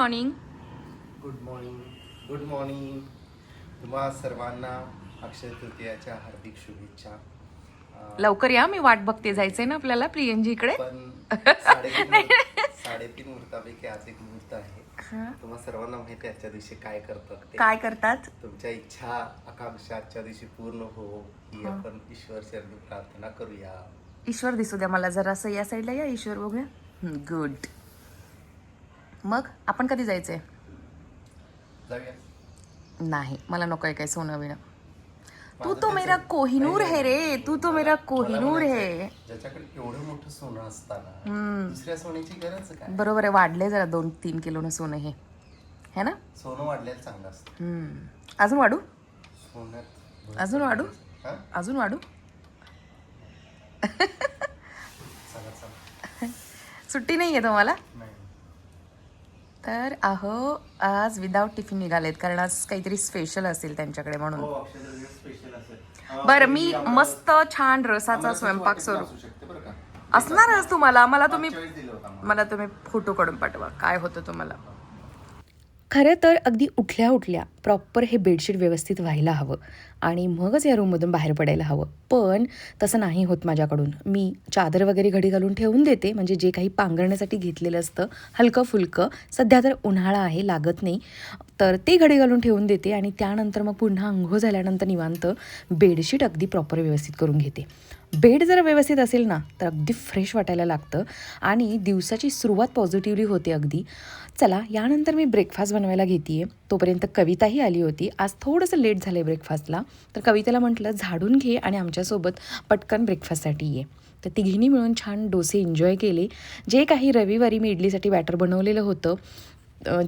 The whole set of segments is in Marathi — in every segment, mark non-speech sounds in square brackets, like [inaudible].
Morning good morning good morning तुम्हा सर्वांना अक्षय तृतीयाच्या हार्दिक शुभेच्छा. लवकर या मी वाट बघते. जायचंय ना आपल्याला प्रियंजी इकडे? पण [laughs] साडेतीन मुहूर्त- साडेतीन मुहूर्तापैकी आज एक मुहूर्त आहे. तुम्हा सर्वांना माहिती आहे आजच्या दिवशी काय करतात ते. काय करतात? तुमच्या इच्छा आकांक्षा आजच्या दिवशी पूर्ण हो ही. आपण ईश्वर चरणी प्रार्थना करूया. ईश्वर दिसू द्या मला जरासं. या साईडला या ईश्वर बघूया. गुड मग आपण कधी जायचंय? नाही मला नको आहे काय सोनं बिणं तू तो मेरा कोहिनूर है रे तू तो मेरा कोहिनूर है. ज्याच्याकडे एवढं मोठं सोनं असताना दुसऱ्या सोन्याची गरज काय? बरोबर आहे वाढले जरा दोन तीन किलोनं सोनं हे. है ना? सोनं वाढलेलं चांगलं असतं. अजून वाढू? अजून वाढू? हा? अजून वाढू? सुट्टी नाही आहे तुम्हाला? तर अहो आज विदाऊट टिफिन निघालेत कारण आज काहीतरी स्पेशल असेल त्यांच्याकडे म्हणून. हो बरं मी मस्त छान रसाचा स्वयंपाक स्वरूप. असणारच तुम्हाला. मला तुम्ही. मला तुम्ही फोटो काढून पाठवा. काय होतं तुम्हाला? खरं तर अगदी उठल्या उठल्या प्रॉपर हे बेडशीट व्यवस्थित व्हायला हवं. आणि मगच या रूममधून बाहेर पडायला हवं. पण तसं नाही होत माझ्याकडून. मी चादर वगैरे घडी घालून ठेवून देते. म्हणजे जे काही पांघरण्यासाठी घेतलेलं असतं हलकं फुलकं सध्या तर उन्हाळा आहे लागत नाही. तर ते घडी घालून ठेवून देते. आणि त्यानंतर मग पुन्हा अंघोळ झाल्यानंतर निवांत बेडशीट अगदी प्रॉपर व्यवस्थित करून घेते. बेड जर व्यवस्थित असेल ना तर अगदी फ्रेश वाटायला लागतं. आणि दिवसाची सुरुवात पॉझिटिव्हली होते अगदी. चला यानंतर मी ब्रेकफास्ट बनवायला घेते तोपर्यंत कविताही आली होती. आज थोडंसं लेट झालं आहे ब्रेकफास्टला तर कवितेला म्हटलं झाडून घे आणि आमच्यासोबत पटकन ब्रेकफास्टसाठी ये. तर तिघींनी मिळून छान डोसे एन्जॉय केले. जे काही रविवारी मी इडलीसाठी बॅटर बनवलेलं होतं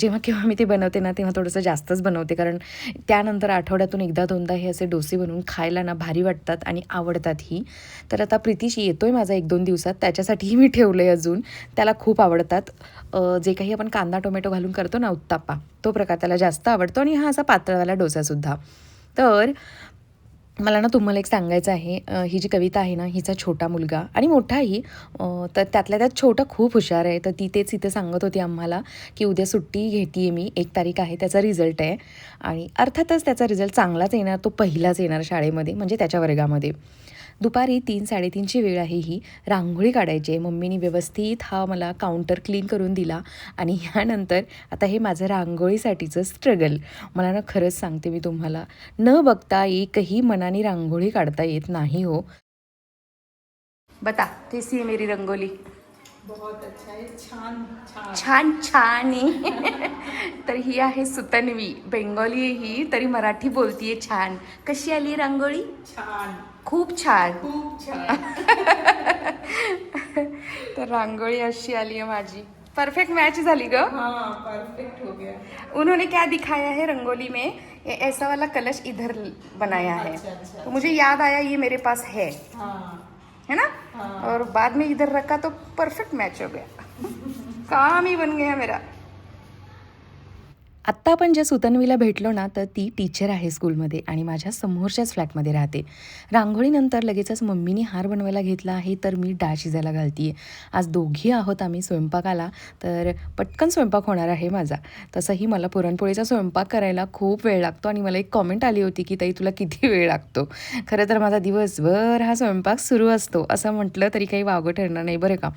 जेव्हा केव्हा मी ते बनवते ना तेव्हा थोडंसं जास्तच बनवते. कारण त्यानंतर आठवड्यातून एकदा दोनदा हे असे डोसे बनवून खायला ना भारी वाटतात आणि आवडतातही तर आता प्रितीश आहे माझा एक दोन दिवसात. त्याच्यासाठीही मी ठेवलं आहे अजून. त्याला खूप आवडतात. जे काही आपण कांदा टोमॅटो घालून करतो ना उत्ताप्पा तो प्रकार त्याला जास्त आवडतो आणि हा असा पातळवाला डोसासुद्धा तर मला ना तुम्हाला एक सांगायचं आहे. ही जी कविता आहे ना हिचा छोटा मुलगा आणि मोठाही तर त्यातल्या त्यात छोटा खूप हुशार आहे. तर ती तेच इथे सांगत होती आम्हाला की उद्या सुट्टी घेते मी एक तारीख आहे त्याचा रिझल्ट आहे. आणि अर्थातच त्याचा रिझल्ट चांगलाच येणार तो पहिलाच येणार शाळेमध्ये म्हणजे त्याच्या वर्गामध्ये. दुपारी तीन साडेतीनची वेळ आहे ही. रांगोळी काढायची. आहे मम्मीने व्यवस्थित हा मला काउंटर क्लीन करून दिला आणि ह्यानंतर आता हे माझं रांगोळीसाठीचं स्ट्रगल मला ना खरंच सांगते मी तुम्हाला. न बघता एकही मनाने रांगोळी काढता येत नाही हो. बता कैसी है मेरी रंगोली? बहुत अच्छा है छान छान. छान छान आहे तर ही आहे सुतनवी. बेंगॉली आहे ही तरी मराठी बोलतीये छान. कशी आली रांगोळी? छान. खूप छान. खूप छान. [laughs] तर रांगोळी अशी आली है माझी. परफेक्ट मैच झाली ग. हाँ परफेक्ट हो गया. उन्होंने क्या दिखाया है रंगोली में? ये ऐसा वाला कलश इधर बनाया है. अच्छा, अच्छा, तो मुझे याद आया ये मेरे पास है. हाँ. है ना? और बाद में इधर रखा तो परफेक्ट मैच हो गया. [laughs] काम ही बन गया मेरा. आत्ता आपण ज्या सुतन्वीला भेटलो ना तर ती टीचर आहे स्कूलमध्ये आणि माझ्या समोरच्याच फ्लॅटमध्ये राहते. रांगोळीनंतर लगेचच मम्मीने हार बनवायला घेतला आहे तर मी डाळ शिजायला घालते आज दोघी आहोत आम्ही स्वयंपाकाला तर पटकन स्वयंपाक होणार आहे माझा. तसंही मला पुरणपोळीचा स्वयंपाक करायला खूप वेळ लागतो आणि मला एक कॉमेंट आली होती की ताई तुला किती वेळ लागतो? खरं तर माझा दिवसभर हा स्वयंपाक सुरू असतो असं म्हटलं तरी काही वावगं ठरणार नाही बरं का.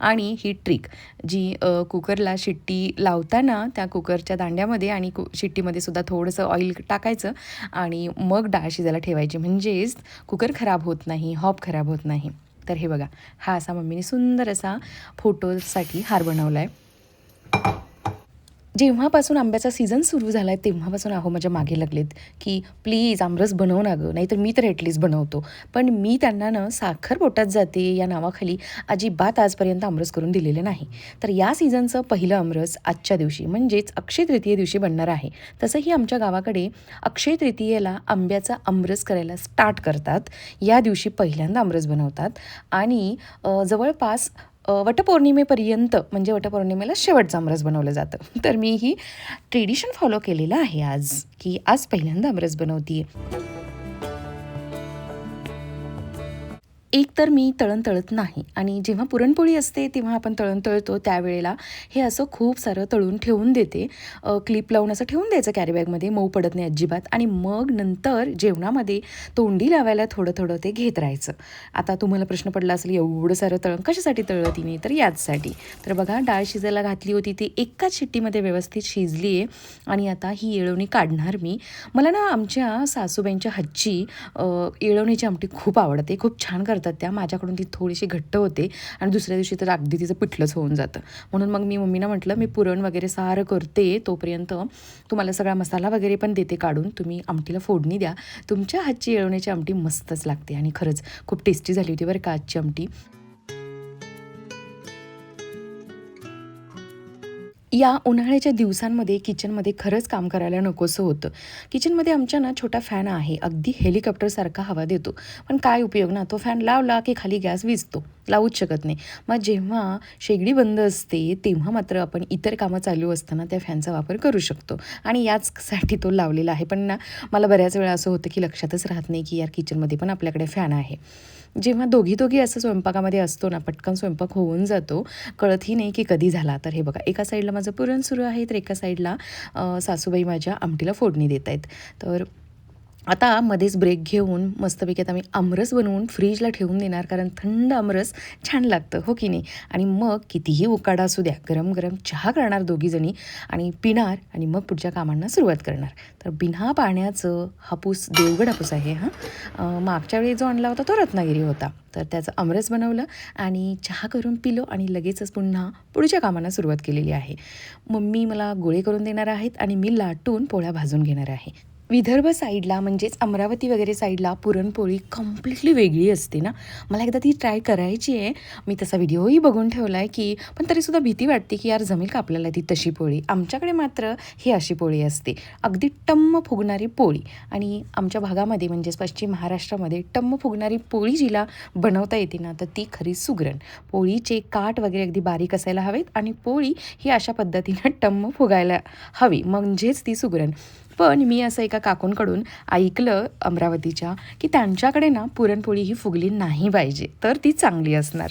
आणि ही ट्रिक जी कुकरला शिट्टी लावताना त्या कुकरच्या दांड्या दांड्यामध्ये आणि कु शिट्टीमध्ये सुद्धा थोडंसं ऑइल टाकायचं आणि मग डाळ शिजायला ठेवायची. म्हणजेच कुकर खराब होत नाही हॉप खराब होत नाही. तर हे बघा हा असा मम्मीने सुंदर असा फोटोसाठी हार बनवला आहे जेव्हापासून आंब्याचा सीझन सुरू झाला आहे तेव्हापासून अहो माझ्या मागे लागलेत की प्लीज आमरस बनव ना गं नाहीतर मी तर एटलीस्ट बनवतो. पण मी त्यांना ना साखर पोटात जाते या नावाखाली अजिबात आजपर्यंत आमरस करून दिलेले नाही. तर या सीझनचं पहिलं आमरस आजच्या दिवशी म्हणजेच अक्षय तृतीये दिवशी बनणार आहे. तसंही आमच्या गावाकडे अक्षय तृतीयेला आंब्याचा आमरस करायला स्टार्ट करतात. या दिवशी पहिल्यांदा आमरस बनवतात. आणि जवळपास वटपौर्णिमेपर्यंत म्हणजे वटपौर्णिमेला शेवटचं आमरस बनवलं जातं. [laughs] तर मी ही ट्रेडिशन फॉलो केलेलं आहे आज की आज पहिल्यांदा आमरस बनवते एक तर मी तळण तळत नाही. आणि जेव्हा पुरणपोळी असते तेव्हा आपण तळण तळतो त्यावेळेला. हे असं खूप सारं तळून ठेवून देते. क्लिप लावून असं ठेवून द्यायचं कॅरीबॅगमध्ये मऊ पडत नाही अजिबात. आणि मग नंतर जेवणामध्ये तोंडी लावायला थोडं थोडं ते घेत राहायचं. आता तुम्हाला प्रश्न पडला असेल एवढं सारं तळण कशासाठी तळलं तिने? तर याचसाठी. तर बघा डाळ शिजायला घातली होती ती एकाच शिट्टीमध्ये व्यवस्थित शिजली आहे आणि आता ही येळवणी काढणार मी. मला ना आमच्या सासूबाईंच्या हातची येळवणीची आमटी खूप आवडते. खूप छान करतात त्या माझ्याकडून ती थोडीशी घट्ट होते आणि दुसऱ्या दिवशी तर अगदी तिचं पिठलंच होऊन जातं. म्हणून मग मी मम्मीनं म्हटलं मी पुरण वगैरे सारं करते तोपर्यंत तुम्हाला सगळा मसाला वगैरे पण देते काढून. तुम्ही आमटीला फोडणी द्या. तुमच्या हातची येळवण्याची आमटी मस्तच लागते. आणि खरंच खूप टेस्टी झाली होती बरं का आजची आमटी. या उन्हाळ्याच्या दिवसांमध्ये किचनमध्ये खरंच काम करायला नकोसं होतं. किचनमध्ये आमच्या ना छोटा फॅन आहे. अगदी हेलिकॉप्टरसारखा हवा देतो. पण काय उपयोग ना तो फॅन लावला की खाली गॅस विजतो. लावूच शकत नाही. मग जेव्हा शेगडी बंद असते तेव्हा मात्र आपण इतर कामं चालू असताना त्या फॅनचा वापर करू शकतो. आणि याचसाठी तो लावलेला आहे. पण ना मला बऱ्याच वेळा असं होतं की लक्षातच राहत नाही की यार किचनमध्ये पण आपल्याकडे फॅन आहे. जेव्हा दोघी दोघी असं स्वयंपाकामध्ये असतो ना पटकन स्वयंपाक होऊन जातो. कळतही नाही की कधी झाला. तर हे बघा एका साईडला माझं पुरण सुरू आहे तर एका साईडला सासूबाई माझ्या आमटीला फोडणी देत आहेत तर आता मध्येच ब्रेक घेऊन मस्तपैकी आता मी आमरस बनवून फ्रीजला ठेवून देणार कारण थंड आमरस छान लागतं हो की नाही? आणि मग कितीही उकाडा असू द्या गरम गरम चहा करणार दोघीजणी आणि पिणार आणि मग पुढच्या कामांना सुरुवात करणार. तर बिना पाण्याचं हापूस देवगड हापूस आहे हां? मागच्या वेळी जो आणला होता तो रत्नागिरी होता. तर त्याचं आमरस बनवलं आणि चहा करून पिलो आणि लगेचच पुन्हा पुढच्या कामांना सुरुवात केलेली आहे. मम्मी मला गोळे करून देणार आहेत आणि मी लाटून पोळ्या भाजून घेणार आहे. विदर्भ साईडला म्हणजेच अमरावती वगैरे साईडला पुरणपोळी कम्प्लिटली वेगळी असते ना. मला एकदा ती ट्राय करायची आहे. मी तसा व्हिडिओही बघून ठेवला आहे की पण तरीसुद्धा भीती वाटते की यार जमेल का आपल्याला ती तशी पोळी? आमच्याकडे मात्र ही अशी पोळी असते. अगदी टम्म फुगणारी पोळी. आणि आमच्या भागामध्ये म्हणजेच पश्चिम महाराष्ट्रामध्ये टम्म फुगणारी पोळी जिला बनवता येते ना तर ती खरी सुगरण. पोळीचे काठ वगैरे अगदी बारीक असायला हवेत आणि पोळी ही अशा पद्धतीनं टम्म फुगायला हवी. म्हणजेच ती सुगरण. पण मी असं एका काकूंकडून ऐकलं अमरावतीच्या की त्यांच्याकडे ना पुरणपोळी ही फुगली नाही पाहिजे तर ती चांगली असणार.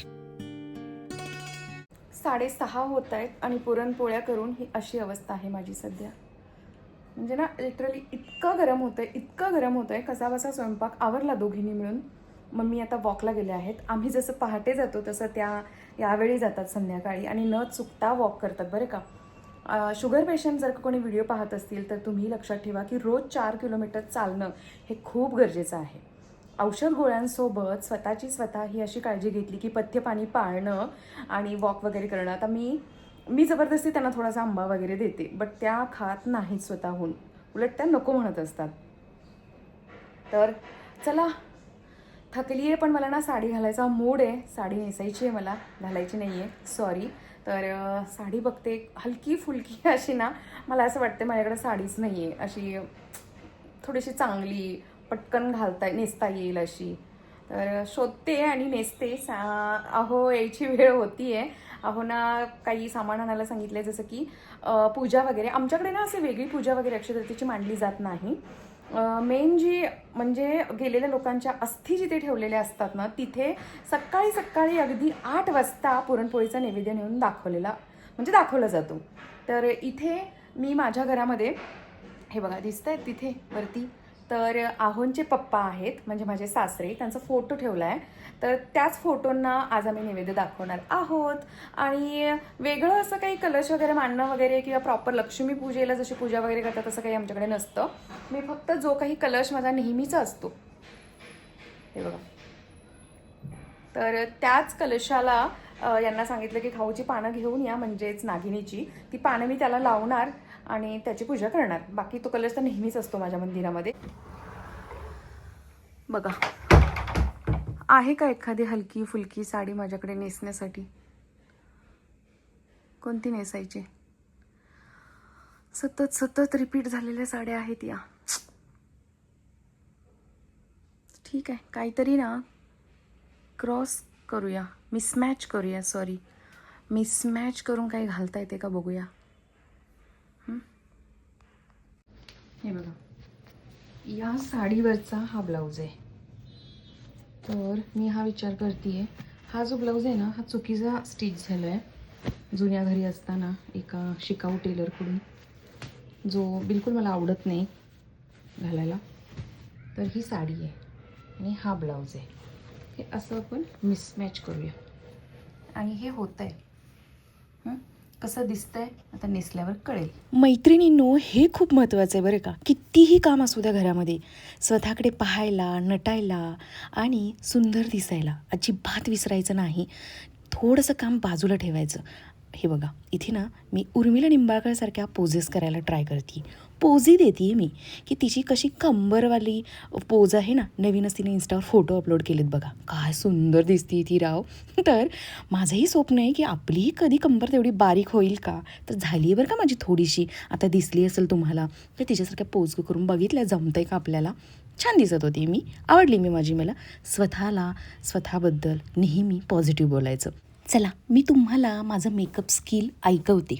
साडेसहा होत आहेत आणि पुरणपोळ्या करून ही अशी अवस्था आहे माझी सध्या. म्हणजे ना लिटरली इतकं गरम होतं आहे इतकं गरम होतं आहे कसा बसा स्वयंपाक आवरला दोघींनी मिळून. मग मी आता वॉकला गेले आहेत. आम्ही जसं पहाटे जातो तसं त्या यावेळी जातात संध्याकाळी आणि न चुकता वॉक करतात बरं का? शुगर पेशंट जर का कोणी व्हिडिओ पाहत असतील तर तुम्ही लक्षात ठेवा की रोज चार किलोमीटर चालणं हे खूप गरजेचं आहे. औषध गोळ्यांसोबत स्वतःची स्वतः ही अशी काळजी घेतली की पथ्य पाणी पाळणं आणि वॉक वगैरे करणं. आता मी मी जबरदस्ती त्यांना थोडासा आंबा वगैरे देते बट त्या खात नाहीत स्वतःहून. उलट त्या नको म्हणत असतात. तर चला थकली आहे पण मला ना साडी घालायचा मूड आहे. साडी नेसायची आहे मला घालायची नाही आहे सॉरी तर साडी बघते हलकी फुलकी [laughs] अशी ना मला असं वाटते माझ्याकडे साडीच नाही आहे अशी थोडीशी चांगली पटकन घालता नेसता येईल अशी. तर शोधते आणि नेसते. सा अहो यायची वेळ होती आहे अहो ना काही सामान आणायला सांगितलं आहे जसं की पूजा वगैरे. आमच्याकडे ना असे वेगळी पूजा वगैरे अक्षयतृतीची मांडली जात नाही. मेन जी म्हणजे गेलेल्या लोकांच्या अस्थी जिथे ठेवलेल्या असतात ना तिथे सकाळी सकाळी अगदी आठ वाजता पुरणपोळीचा नैवेद्य नेऊन दाखवलेला म्हणजे दाखवला जातो. तर इथे मी माझ्या घरामध्ये हे बघा दिसत आहे तिथे वरती तर आहोंचे पप्पा आहेत म्हणजे माझे सासरे त्यांचा फोटो ठेवला आहे तर त्याच फोटोंना आज आम्ही निवेद्य दाखवणार आहोत. आणि वेगळं असं काही कलश वगैरे मांडणं वगैरे किंवा प्रॉपर लक्ष्मी पूजेला जशी पूजा वगैरे करतात तसं काही आमच्याकडे नसतं. मी फक्त जो काही कलश माझा नेहमीचा असतो. हे बघा. तर त्याच कलशाला यांना सांगितलं की खाऊची पानं घेऊन या म्हणजेच नागिनीची. ती पानं मी त्याला लावणार. आणि त्याची पूजा करणार. बाकी तो कलर तर नेहमीच असतो माझ्या मंदिरामध्ये. बघा. आहे का एखादी हलकी फुलकी साडी माझ्याकडे नेसण्यासाठी? कोणती नेसायची? सतत सतत रिपीट झालेल्या साड्या आहेत या. ठीक आहे. काहीतरी ना क्रॉस करूया. मिसमॅच करूया सॉरी मिसमॅच करून काही घालता येते का बघूया हं? हे बघा. या साडीवरचा हा ब्लाऊज आहे. तर मी हा विचार करते हा जो ब्लाऊज आहे ना हा चुकीचा स्टिच झाला आहे जुन्या घरी असताना एका शिकाऊ टेलरकडून जो बिलकुल मला आवडत नाही घालायला. तर ही साडी आहे आणि हा ब्लाऊज आहे. हे असं आपण मिसमॅच करूया. आणि हे होतं आहे कसं दिसतंय आता नेसल्यावर कळेल. मैत्रिणींनो हे खूप महत्त्वाचं आहे बरं का. कितीही काम असू द्या घरामध्ये स्वतःकडे पाहायला नटायला आणि सुंदर दिसायला अजिबात विसरायचं नाही. थोडंसं काम बाजूला ठेवायचं. हे बघा इथे ना मी उर्मिला निंबाळकरसारख्या पोजेस करायला ट्राय करते पोजी देते मी की तिची कशी कंबरवाली पोज आहे ना नवीनच तिने इन्स्टावर फोटो अपलोड केलेत बघा. काय सुंदर दिसते ती राव. [laughs] तर माझंही स्वप्न आहे की आपलीही कधी कंबर तेवढी बारीक होईल का? तर झाली आहे बरं का माझी थोडीशी? आता दिसली असेल तुम्हाला तर तिच्यासारख्या पोज करून बघितल्या जमतंय का आपल्याला? छान दिसत होती मी. आवडली मी माझी मला. स्वतःला स्वतःबद्दल नेहमी पॉझिटिव्ह बोलायचं. चला मी तुम्हाला माझं मेकअप स्किल ऐकवते.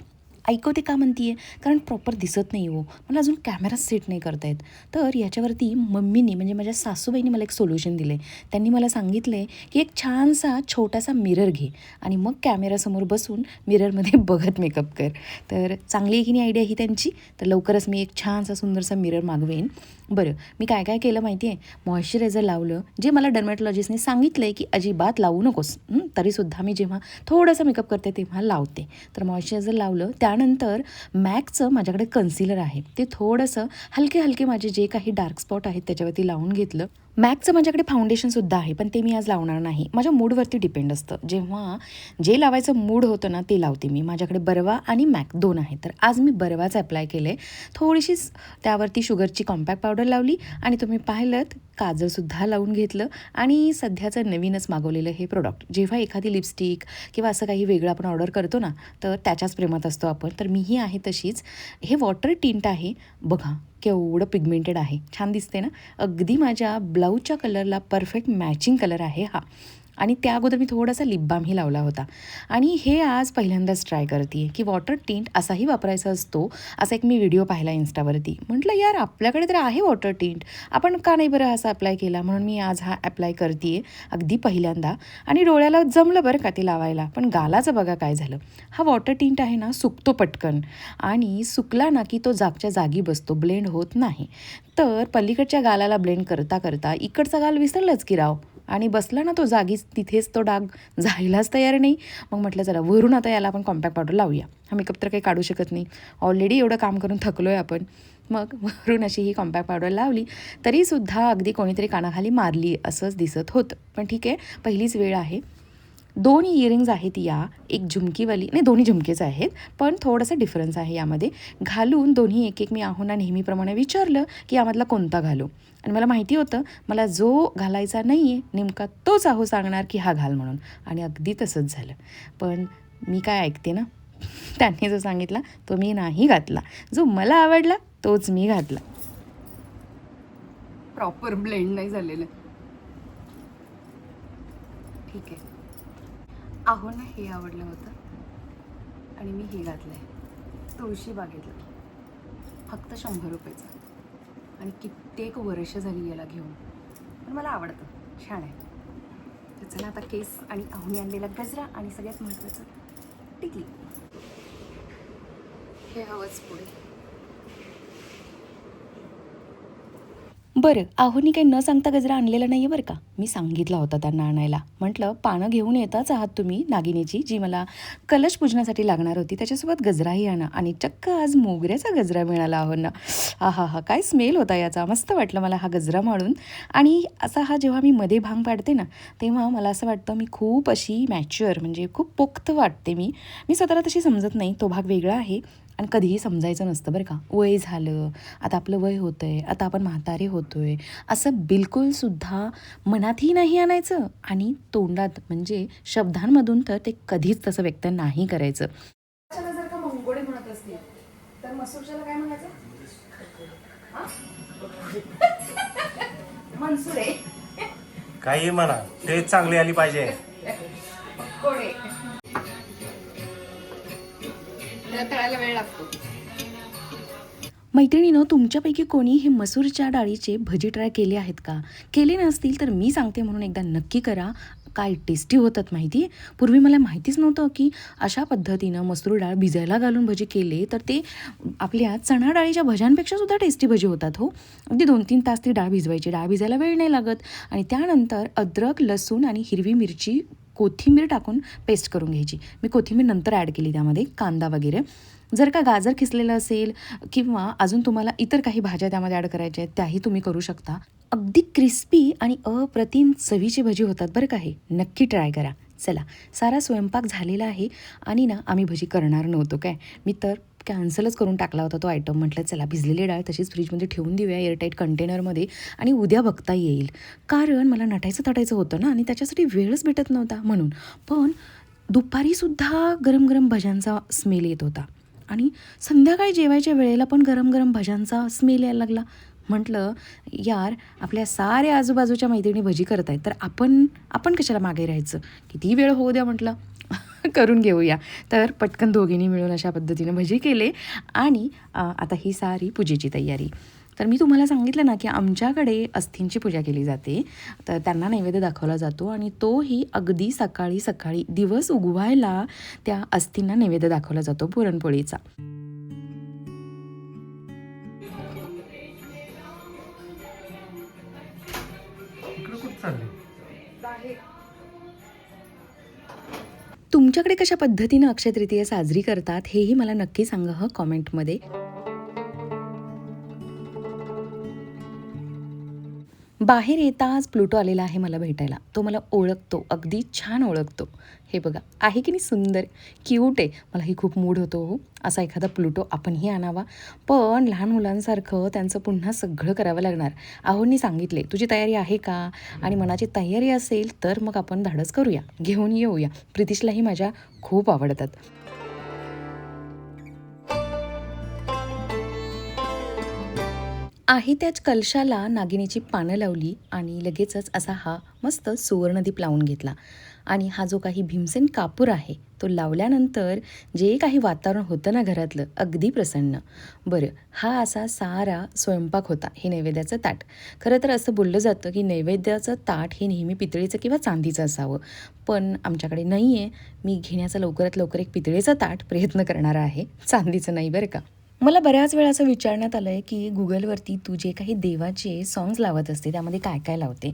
ऐकवते का म्हणते आहे कारण प्रॉपर दिसत नाही हो. मला अजून कॅमेरा सेट नाही करता येत तर याच्यावरती मम्मीनी म्हणजे माझ्या सासूबाईने मला एक सोल्युशन दिलं आहे त्यांनी मला सांगितलं आहे की एक छानसा छोटासा मिरर घे आणि मग कॅमेरासमोर बसून मिररमध्ये [laughs] बघत मेकअप कर. तर चांगली आहे की नाही आयडिया ही त्यांची? तर लवकरच मी एक छानसा सुंदरसा मिरर मागवेन. बरं मी काय काय केलं माहिती आहे मॉइश्चरायझर लावलं जे मला डर्मॅटॉलॉजिस्टने सांगितलं आहे की अजिबात लावू नकोस. तरीसुद्धा मी जेव्हा थोडासा मेकअप करते तेव्हा लावते. तर मॉइश्चरायझर लावलं. त्यानंतर मॅकचं माझ्याकडे कन्सिलर आहे. ते थोडंसं हलके हलके माझे जे काही डार्क स्पॉट आहेत त्याच्यावरती लावून घेतलं. मॅकचं माझ्याकडे फाउंडेशनसुद्धा आहे पण ते मी आज लावणार नाही. माझ्या मूडवरती डिपेंड असतं. जेव्हा जे लावायचं मूड होतं ना ते लावते मी. माझ्याकडे बरवा आणि मॅक दोन आहे तर आज मी बरवाच अप्लाय केले थोडीशीच त्यावरती शुगरची कॉम्पॅक्ट पावडर लावली आणि तुम्ही पाहिलं काजळसुद्धा लावून घेतलं आणि सध्याचं नवीनच मागवलेलं हे प्रोडक्ट जेव्हा एखादी लिपस्टिक किंवा असं काही वेगळं आपण ऑर्डर करतो ना तर त्याच्याच प्रेमात असतो आपण. तर मीही आहे तशीच. हे वॉटर टिंट आहे बघा. केवढं पिगमेंटेड आहे. छान दिसते ना? अगदी माझ्या ब्लाऊजच्या कलरला परफेक्ट मॅचिंग कलर आहे हा. आणि त्या अगोदर मी थोडासा लिप बामही लावला होता. आणि हे आज पहिल्यांदाच ट्राय करते की वॉटर टिंट असाही वापरायचा असतो असा एक मी व्हिडिओ पाहिला इन्स्टावरती म्हटलं यार आपल्याकडे तर आहे वॉटर टिंट आपण का नाही बरं असा अप्लाय केला? म्हणून मी आज हा अप्लाय करते अगदी पहिल्यांदा. आणि डोळ्याला जमलं बरं का ते लावायला. पण गालाचं बघा काय झालं. हा वॉटर टिंट आहे ना सुकतो पटकन. आणि सुकला ना की तो जागच्या जागी बसतो ब्लेंड होत नाही. तर पलीकडच्या गालाला ब्लेंड करता करता इकडचा गाल विसरलंच की राव? आणि बसला ना तो जागीच तिथेच तो डाग. जायलाच तयार नाही. मग म्हटलं चला वरून आता याला आपण कॉम्पॅक्ट पावडर लावूया. हा मेकअप तर काही काढू शकत नाही. ऑलरेडी एवढं काम करून थकलो आहे आपण. मग वरून अशी ही कॉम्पॅक्ट पावडर लावली. तरीसुद्धा अगदी कोणीतरी कानाखाली मारली असंच दिसत होतं. पण ठीक आहे पहिलीच वेळ आहे. दोन इयरिंग्ज आहेत या. एक झुमकीवाली नाही दोन्ही झुमकेच आहेत पण थोडासा डिफरन्स आहे यामध्ये. घालून दोन्ही एक एक मी आहोना नेहमीप्रमाणे विचारलं की यामधला कोणता घालू? आणि मला माहिती होतं मला जो घालायचा नाही आहे नेमका तोच आहो सांगणार की हा घाल म्हणून. आणि अगदी तसंच झालं. पण मी काय ऐकते ना? [laughs] त्यांनी जो सांगितला तो मी नाही घातला. जो मला आवडला तोच मी घातला. प्रॉपर ब्लेंड नाही झालेलं. ठीक आहे. अहो ना हे आवडलं होतं. आणि मी हे घातलं आहे तुळशी बागेतलं फक्त शंभर रुपयाचं. आणि कित्येक वर्ष झाली याला घेऊन. पण मला आवडतं. छान आहे. तर चला आता केस आणि अहोनी आणलेला गजरा आणि सगळ्यात महत्त्वाचं टिकली. हे हवंच पुढे. बरं आहोनी काही न सांगता गजरा आणलेला नाही आहे बरं का? मी सांगितला होता त्यांना आणायला. म्हटलं पानं घेऊन येताच आहात तुम्ही नागिनीची जी मला कलश पूजनासाठी लागणार होती त्याच्यासोबत गजराही आणा. आणि चक्क आज मोगऱ्याचा गजरा मिळाला आहोंना हा हा हा काय स्मेल होता याचा. मस्त वाटलं मला हा गजरा माळून. आणि असा हा जेव्हा मी मध्ये भांग पाडते ना तेव्हा मला असं वाटतं मी खूप अशी मॅच्युअर म्हणजे खूप पोक्त वाटते मी. मी स्वतःला तशी समजत नाही तो भाग वेगळा आहे. आणि कधीही समजायचं नसतं बरं का. वय झालं आता आपलं वय होतं आहे आता आपण म्हातारे होतो आहे असं बिलकुलसुद्धा मनातही नाही आणायचं आणि तोंडात म्हणजे शब्दांमधून तर ते कधीच तसं व्यक्त नाही करायचं. त्याला जर का मंगोडे म्हणत असतील तर मसूरच्याला काय म्हणायचं? हा? मनसुरे काही म्हणा टेस्ट चांगली आली पाहिजे. कोडे तळायला वेळ लागतो. मैत्रिणीनं तुमच्यापैकी कोणी हे मसूरच्या डाळीचे भजी ट्राय केले आहेत का? केले नसतील तर मी सांगते म्हणून एकदा नक्की करा. काय टेस्टी होतात माहिती? पूर्वी मला माहितीच नव्हतं की अशा पद्धतीनं मसूर डाळ भिजायला घालून भजी केले तर ते आपल्या चणा डाळीच्या भज्यांपेक्षा सुद्धा टेस्टी भजी होतात हो. अगदी दोन तीन तास ती डाळ भिजवायची. डाळ भिजायला वेळ नाही लागत. आणि त्यानंतर अद्रक लसूण आणि हिरवी मिरची कोथिंबीर टाकून पेस्ट करून घ्यायची. मी कोथिंबीर नंतर ॲड केली त्यामध्ये कांदा वगैरे. जर का गाजर खिसलेलं असेल किंवा अजून तुम्हाला इतर काही भाज्या त्यामध्ये ॲड करायच्या आहेत त्याही तुम्ही करू शकता. अगदी क्रिस्पी आणि अप्रतिम चवीची भजी होतात बरं का हे. नक्की ट्राय करा. चला सारा स्वयंपाक झालेला आहे आणि ना आम्ही भजी करणार नव्हतो काय? मी तर कॅन्सलच करून टाकला होता तो आयटम. म्हटलं चला भिजलेली डाळ तशीच फ्रीजमध्ये ठेवून देऊया एअरटाईट कंटेनरमध्ये आणि उद्या बघता येईल. कारण मला नटायचं तटायचं होतं ना आणि त्याच्यासाठी वेळच भेटत नव्हता म्हणून. पण दुपारीसुद्धा गरम गरम भज्यांचा स्मेल येत होता. आणि संध्याकाळी जेवायच्या वेळेला पण गरम गरम भज्यांचा स्मेल यायला लागला. म्हटलं यार आपल्या साऱ्या आजूबाजूच्या मैत्रिणी भजी करत आहेत तर आपण आपण कशाला मागे राहायचं? किती वेळ होऊ द्या म्हटलं. [laughs] करून घेऊया. तर पटकन दोघींनी मिळून अशा पद्धतीनं भजी केले आणि आता ही सारी पूजेची तयारी. तर मी तुम्हाला सांगितलं ना की आमच्याकडे अस्थींची पूजा केली जाते. तर त्यांना नैवेद्य दाखवला जातो आणि तोही अगदी सकाळी सकाळी दिवस उगवायला त्या अस्थींना नैवेद्य दाखवला जातो पुरणपोळीचा. तुमच्याकडे कशा पद्धतीनं अक्षय तृतीया साजरी करतात हेही मला नक्की सांगा हं कॉमेंटमध्ये. बाहेर येताच प्लुटो आलेला आहे मला भेटायला. तो मला ओळखतो अगदी छान ओळखतो. हे बघा आहे की नाही सुंदर क्यूट आहे. मलाही खूप मूड होतो हो. असा एखादा प्लुटो आपणही आणावा. पण लहान मुलांसारखं त्यांचं पुन्हा सगळं करावं लागणार. आहोंनी सांगितले तुझी तयारी आहे का? आणि मनाची तयारी असेल तर मग आपण धाडस करूया घेऊन येऊया. प्रितिशलाही माझ्या खूप आवडतात. आहे त्याच कलशाला नागिनीची पानं लावली आणि लगेचच असा हा मस्त सुवर्णदीप लावून घेतला. आणि हा जो काही भीमसेन कापूर आहे तो लावल्यानंतर जे काही वातावरण होतं ना घरातलं अगदी प्रसन्न. बरं हा असा सारा स्वयंपाक होता हे नैवेद्याचं ताट. खरं तर असं बोललं जातं की नैवेद्याचं ताट हे नेहमी पितळेचं किंवा चांदीचं असावं. पण आमच्याकडे नाही आहे मी घेण्याचा लवकरात लवकर एक पितळेचं ताट प्रयत्न करणार आहे. चांदीचं नाही बरं का? मला बऱ्याच वेळा असं विचारण्यात आलं आहे की गुगलवरती तू जे काही देवाचे सॉंग्स लावत असते त्यामध्ये काय काय लावते?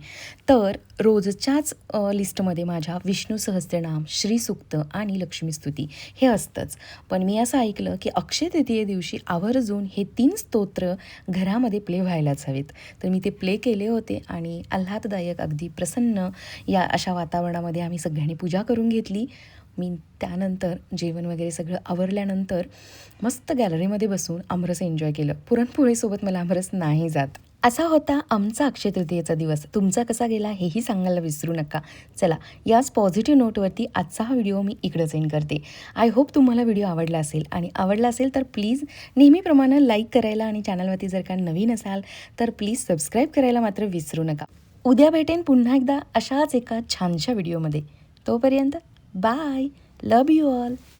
तर रोजच्याच लिस्टमध्ये माझ्या विष्णू सहस्त्रनाम श्रीसुक्त आणि लक्ष्मीस्तुती हे असतंच. पण मी असं ऐकलं की अक्षय तृतीये दिवशी आवर्जून हे तीन स्तोत्र घरामध्ये प्ले व्हायलाच हवेत. तर मी ते प्ले केले होते आणि आल्हाददायक अगदी प्रसन्न या अशा वातावरणामध्ये आम्ही सगळ्यांनी पूजा करून घेतली. मी त्यानंतर जेवण वगैरे सगळं आवरल्यानंतर मस्त गॅलरीमध्ये बसून आमरस एन्जॉय केलं. पुरणपोळीसोबत मला आमरस नाही जात. असा होता आमचा अक्षय तृतीयेचा दिवस. तुमचा कसा गेला हेही सांगायला विसरू नका. चला याच पॉझिटिव्ह नोटवरती आजचा हा व्हिडिओ मी इकडंच सेंड करते. आय होप तुम्हाला व्हिडिओ आवडला असेल. आणि आवडला असेल तर प्लीज नेहमीप्रमाणे लाईक करायला आणि चॅनलवरती जर का नवीन असाल तर प्लीज सबस्क्राईब करायला मात्र विसरू नका. उद्या भेटेन पुन्हा एकदा अशाच एका छानशा व्हिडिओमध्ये तोपर्यंत बाय लव यू ऑल